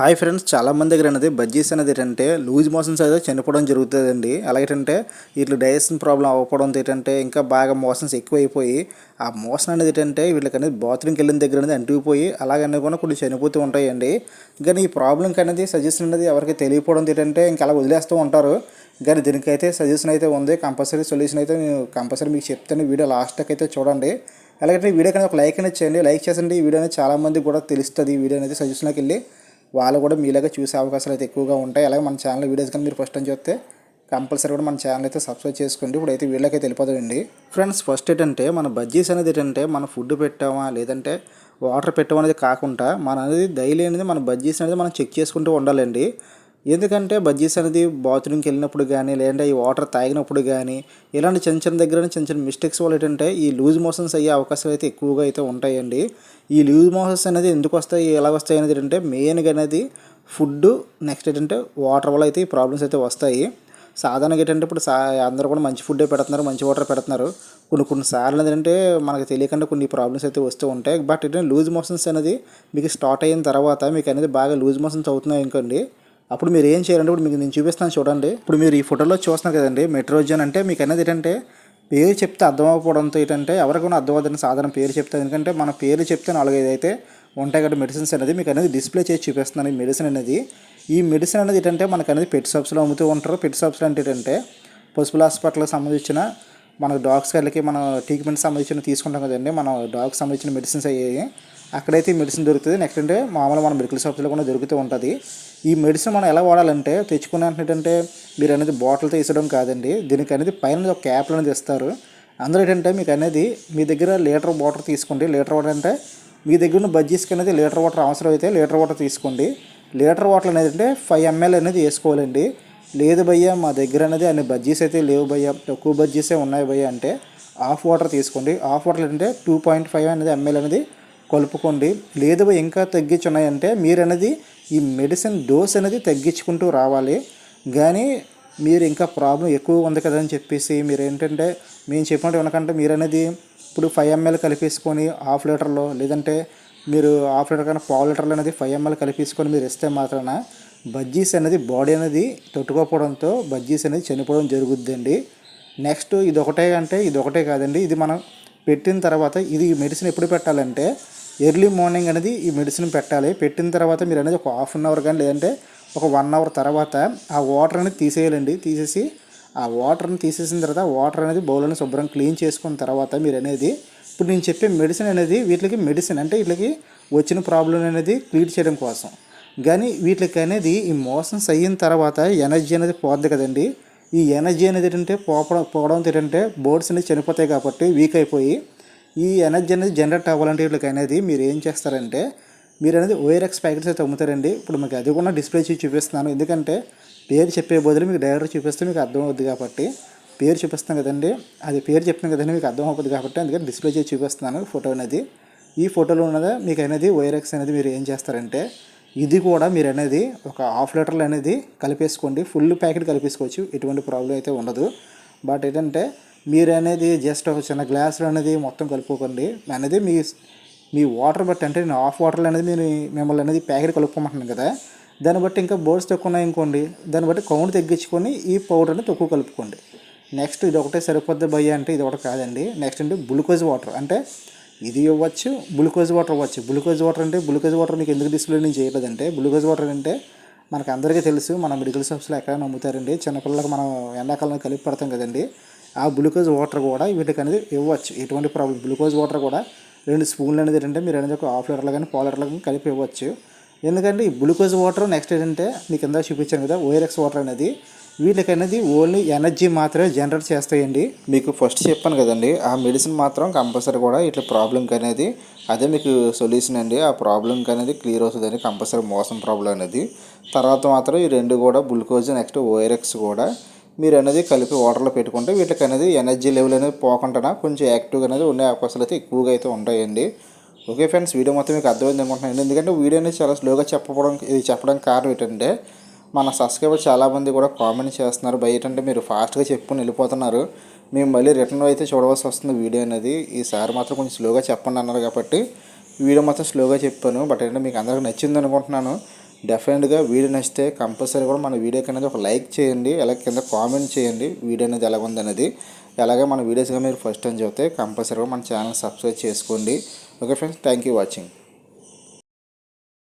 Hi friends చాలామంది దగ్గర అనేది బజ్జీస్ అనేది ఏంటంటే లూజ్ మోషన్స్ అయితే చనిపోవడం జరుగుతుందండి. అలాగేంటంటే వీళ్ళు డైజెషన్ ప్రాబ్లం అవ్వకపోవడం ఏంటంటే ఇంకా బాగా మోషన్స్ ఎక్కువైపోయి ఆ మోషన్ అనేది ఏంటంటే వీళ్ళకి అనేది బాత్రూమ్కి వెళ్ళిన దగ్గర అనేది అంటుకుపోయి అలాగనే కూడా కొన్ని చనిపోతూ ఉంటాయండి. కానీ ఈ ప్రాబ్లంకి అనేది సజెషన్ అనేది ఎవరికి తెలియకపోవడం ఏంటంటే ఇంకా అలా వదిలేస్తూ ఉంటారు. కానీ దీనికైతే సజెషన్ అయితే ఉంది. కంపల్సరీ సొల్యూషన్ అయితే నేను కంపల్సరీ మీకు చెప్తాను. వీడియో లాస్ట్కి అయితే చూడండి. అలాగే వీడియో కన్నా ఒక లైక్ అనేది చేయండి. లైక్ చేసండి. ఈ వీడియో అనేది చాలామంది కూడా తెలుస్తుంది. ఈ వీడియో అనేది సజెషన్లోకి వెళ్ళి. వాళ్ళు కూడా మీలాగా చూసే అవకాశాలు అయితే ఎక్కువగా ఉంటాయి. అలాగే మన ఛానల్ వీడియోస్ కానీ మీరు ఫస్ట్ టైం చూస్తే కంపల్సరీ కూడా మన ఛానల్ అయితే సబ్స్క్రైబ్ చేసుకోండి. ఇప్పుడు అయితే వీళ్ళకైతే వెళ్ళిపోతుందండి ఫ్రెండ్స్ ఫస్ట్ ఏంటంటే మన బజ్జీస్ అనేది ఏంటంటే మన ఫుడ్ పెట్టామా లేదంటే వాటర్ పెట్టడం అనేది కాకుండా మన అనేది డైలీ అనేది మన బజ్జీస్ అనేది మనం చెక్ చేసుకుంటూ ఉండాలండి. ఎందుకంటే బజ్జీస్ అనేది బాత్రూమ్కి వెళ్ళినప్పుడు కానీ లేదంటే ఈ వాటర్ తాగినప్పుడు కానీ ఇలాంటి చిన్న చిన్న దగ్గర చిన్న చిన్న మిస్టేక్స్ వల్ల ఏంటంటే ఈ లూజ్ మోషన్స్ అయ్యే అవకాశాలు అయితే ఎక్కువగా అయితే ఉంటాయండి. ఈ లూజ్ మోషన్స్ అనేది ఎందుకు వస్తాయి ఎలా వస్తాయి అనేది ఏంటంటే మెయిన్గా అనేది ఫుడ్ నెక్స్ట్ ఏంటంటే వాటర్ వల్ల అయితే ఈ ప్రాబ్లమ్స్ అయితే వస్తాయి. సాధారణంగా ఏంటంటే ఇప్పుడు సా అందరూ కూడా మంచి ఫుడ్డే పెడుతున్నారు మంచి వాటర్ పెడుతున్నారు. కొన్ని కొన్ని సార్లు ఏంటంటే మనకు తెలియకుండా కొన్ని ప్రాబ్లమ్స్ అయితే వస్తూ ఉంటాయి. బట్ ఏంటంటే లూజ్ మోషన్స్ అనేది మీకు స్టార్ట్ అయిన తర్వాత మీకు అనేది బాగా లూజ్ మోషన్స్ అవుతున్నాయి అనుకోండి అప్పుడు మీరు ఏం చేయాలంటే ఇప్పుడు మీకు నేను చూపిస్తాను చూడండి. ఇప్పుడు మీరు ఈ ఫోటోలో చూస్తున్నారు కదండి మెట్రోజన్ అంటే మీకు అనేది ఏంటంటే పేరు చెప్తే అర్థం అవ్వకపోవడంతో ఏంటంటే ఎవరికైనా అర్థం అవుతుంది సాధారణ పేరు చెప్తే ఎందుకంటే మన పేరు చెప్తే నాలుగైదు అయితే ఉంటాయి కదా మెడిసిన్స్ అనేది మీకు అనేది డిస్ప్లే చేసి చూపిస్తున్నాను ఈ మెడిసిన్ అనేది. ఈ మెడిసిన్ అనేది ఏంటంటే మనకు అనేది పెట్ షాప్స్లో అమ్ముతూ ఉంటారు. పెట్ షాప్స్లో అంటే ఏంటంటే పశువుల హాస్పిటల్కి సంబంధించిన మన డాగ్స్ గారికి మనం ట్రీట్మెంట్ సంబంధించిన తీసుకుంటాం కదండి. మన డాగ్స్ సంబంధించిన మెడిసిన్స్ అయ్యాయి అక్కడైతే ఈ మెడిసిన్ దొరుకుతుంది. నెక్స్ట్ అంటే మామూలుగా మన మెడికల్ షాప్స్లో కూడా దొరుకుతూ ఉంటుంది. ఈ మెడిసిన్ మనం ఎలా వాడాలంటే తెచ్చుకునే ఏంటంటే మీరు అనేది బాటిల్తో వేసడం కాదండి. దీనికి అనేది పైన ఒక క్యాప్లు అనేది ఇస్తారు. అందులో ఏంటంటే మీకు అనేది మీ దగ్గర లీటర్ వాటర్ తీసుకోండి. లీటర్ వాటర్ అంటే మీ దగ్గర ఉన్న బజ్జీస్కి అనేది లీటర్ వాటర్ అవసరం అయితే లీటర్ వాటర్ తీసుకోండి. లీటర్ వాటర్ అనేది అంటే ఫైవ్ ఎంఎల్ అనేది వేసుకోవాలండి. లేదు భయ్య మా దగ్గర అనేది అన్ని బజ్జీస్ అయితే లేవు భయ్య. తక్కువ బజ్జీసే ఉన్నాయి భయ్య అంటే హాఫ్ వాటర్ తీసుకోండి. హాఫ్ వాటర్ అంటే టూ పాయింట్ ఫైవ్ అనేది ఎంఎల్ అనేది కలుపుకోండి. లేదు ఇంకా తగ్గించున్నాయంటే మీరు అనేది ఈ మెడిసిన్ డోస్ అనేది తగ్గించుకుంటూ రావాలి. కానీ మీరు ఇంకా ప్రాబ్లం ఎక్కువ ఉంది కదా అని చెప్పేసి మీరు ఏంటంటే మేము చెప్పినట్టు వినకంటే మీరు అనేది ఇప్పుడు ఫైవ్ ఎంఎల్ కలిపేసుకొని హాఫ్ లీటర్లో లేదంటే మీరు హాఫ్ లీటర్ కన్నా పావు లీటర్లు అనేది ఫైవ్ ఎంఎల్ కలిపేసుకొని మీరు ఇస్తే మాత్రాన బజ్జీస్ అనేది బాడీ అనేది తట్టుకోకపోవడంతో బజ్జీస్ అనేది చనిపోవడం జరుగుద్దండి. నెక్స్ట్ ఇది ఒకటే అంటే ఇది ఒకటే కాదండి. ఇది మనం పెట్టిన తర్వాత ఇది మెడిసిన్ ఎప్పుడు పెట్టాలంటే ఎర్లీ మార్నింగ్ అనేది ఈ మెడిసిన్ పెట్టాలి. పెట్టిన తర్వాత మీరు అనేది ఒక హాఫ్ అన్ అవర్ కానీ లేదంటే ఒక వన్ అవర్ తర్వాత ఆ వాటర్ అనేది తీసేయాలండి. తీసేసి ఆ వాటర్ని తీసేసిన తర్వాత వాటర్ అనేది బౌల్ని శుభ్రం క్లీన్ చేసుకున్న తర్వాత మీరు అనేది ఇప్పుడు నేను చెప్పే మెడిసిన్ అనేది వీటికి మెడిసిన్ అంటే వీటికి వచ్చిన ప్రాబ్లం అనేది క్లీట్ చేయడం కోసం. కానీ వీటికి అనేది ఈ మోషన్స్ అయిన తర్వాత ఎనర్జీ అనేది పోద్ది కదండి. ఈ ఎనర్జీ అనేది ఏంటంటే పోవడం పోవడం ఏంటంటే బోర్డ్స్ అనేది చనిపోతాయి కాబట్టి వీక్ అయిపోయి ఈ ఎనర్జీ అనేది జనరేట్ అవ్వాలంటే వీళ్ళకి అనేది మీరు ఏం చేస్తారంటే మీరు అనేది ఓఆర్ఎక్స్ ప్యాకెట్స్ అయితే అమ్ముతారండి. ఇప్పుడు మీకు అది కూడా డిస్ప్లే చేసి చూపిస్తున్నాను. ఎందుకంటే పేరు చెప్పే బదులు మీకు డైరెక్ట్ చూపిస్తే మీకు అర్థం అవుద్ది కాబట్టి పేరు చూపిస్తాను కదండి. అది పేరు చెప్పిన కదండి మీకు అర్థం అవుతుంది కాబట్టి అందుకని డిస్ప్లే చేసి చూపిస్తున్నాను ఫోటో అనేది. ఈ ఫోటోలో ఉన్నదా మీకు అనేది ఓఆర్ఎక్స్ అనేది మీరు ఏం చేస్తారంటే ఇది కూడా మీరు అనేది ఒక హాఫ్ లీటర్లు అనేది కలిపేసుకోండి. ఫుల్ ప్యాకెట్ కలిపేసుకోవచ్చు. ఎటువంటి ప్రాబ్లం అయితే ఉండదు. బట్ ఏంటంటే మీరు అనేది జస్ట్ ఒక చిన్న గ్లాసులు అనేది మొత్తం కలుపుకోకండి. అనేది మీ మీ వాటర్ బట్టి అంటే నేను హాఫ్ వాటర్ అనేది మీరు మిమ్మల్ని అనేది ప్యాకెట్ కలుపుకోమంటున్నాను కదా. దాన్ని బట్టి ఇంకా బోర్డ్స్ తక్కువ ఉన్నాయి అనుకోండి. దాన్ని బట్టి కౌంట్ తగ్గించుకొని ఈ పౌడర్ అనేది తక్కువ కలుపుకోండి. నెక్స్ట్ ఇది ఒకటే సరిపోద్ది భయ్య అంటే ఇది ఒకటి కాదండి. నెక్స్ట్ అంటే గ్లూకోజ్ వాటర్ అంటే ఇది ఇవ్వచ్చు గ్లూకోజ్ వాటర్ ఇవ్వచ్చు. గ్లూకోజ్ వాటర్ అంటే గ్లూకోజ్ వాటర్ మీకు ఎందుకు డిస్ప్లే నేను చేయలేదంటే గ్లూకోజ్ వాటర్ అంటే మనకు అందరికీ తెలుసు. మన మెడికల్ షాప్స్లో ఎక్కడైనా అమ్ముతారండి. చిన్నపిల్లలకు మనం ఎండాకాలంలో కలిపి పెడతాం కదండి. ఆ గ్లూకోజ్ వాటర్ కూడా వీటికి అనేది ఇవ్వచ్చు. ఎటువంటి ప్రాబ్లం గ్లూకోజ్ వాటర్ కూడా రెండు స్పూన్లు అనేది ఏంటంటే మీరు అనేది ఒక హాఫ్ లీటర్లు కానీ పావు లీటర్లు కానీ కలిపి ఇవ్వచ్చు. ఎందుకంటే ఈ గ్లూకోజ్ వాటర్ నెక్స్ట్ ఏంటంటే మీకు ఎంత చూపించాను కదా ఓఆర్ఎక్స్ వాటర్ అనేది వీటికి అనేది ఓన్లీ ఎనర్జీ మాత్రమే జనరేట్ చేస్తాయండి. మీకు ఫస్ట్ చెప్పాను కదండి ఆ మెడిసిన్ మాత్రం కంపల్సరీ కూడా ఇట్లా ప్రాబ్లంకి అనేది అదే మీకు సొల్యూషన్ అండి. ఆ ప్రాబ్లంకి అనేది క్లియర్ అవుతుందండి కంపల్సరీ మోసం ప్రాబ్లం అనేది. తర్వాత మాత్రం ఈ రెండు కూడా గ్లూకోజ్ నెక్స్ట్ ఓఆర్ఎక్స్ కూడా మీరు అనేది కలిపి వాటర్లో పెట్టుకుంటే వీటికి అనేది ఎనర్జీ లెవెల్ అనేది పోకుండా కొంచెం యాక్టివ్గా అనేది ఉండే అవకాశాలు అయితే ఎక్కువగా అయితే ఉంటాయండి. ఓకే ఫ్రెండ్స్ వీడియో మొత్తం మీకు అర్థమైంది అనుకుంటున్నాను. ఎందుకంటే వీడియో అనేది చాలా స్లోగా చెప్పడం ఇది చెప్పడానికి కారణం ఏంటంటే మన సబ్స్క్రైబర్ చాలామంది కూడా కామెంట్ చేస్తున్నారు. బయట అంటే మీరు ఫాస్ట్గా చెప్పుకొని వెళ్ళిపోతున్నారు. మేము మళ్ళీ రిటర్న్ అయితే చూడవలసి వస్తుంది వీడియో అనేది. ఈసారి మాత్రం కొంచెం స్లోగా చెప్పండి అన్నారు కాబట్టి వీడియో మొత్తం స్లోగా చెప్పాను. బట్ ఏంటంటే మీకు అందరికి నచ్చింది అనుకుంటున్నాను. డెఫినెట్గా వీడియో నచ్చితే కంపల్సరీ కూడా మన వీడియోకి అనేది ఒక లైక్ చేయండి అలాగే కింద కామెంట్ చేయండి వీడియో అనేది ఎలా ఉంది అనేది అలాగే మన వీడియోస్గా మీరు ఫస్ట్ టైం చెబితే కంపల్సరీగా మన ఛానల్ సబ్స్క్రైబ్ చేసుకోండి. Okay friends thank you watching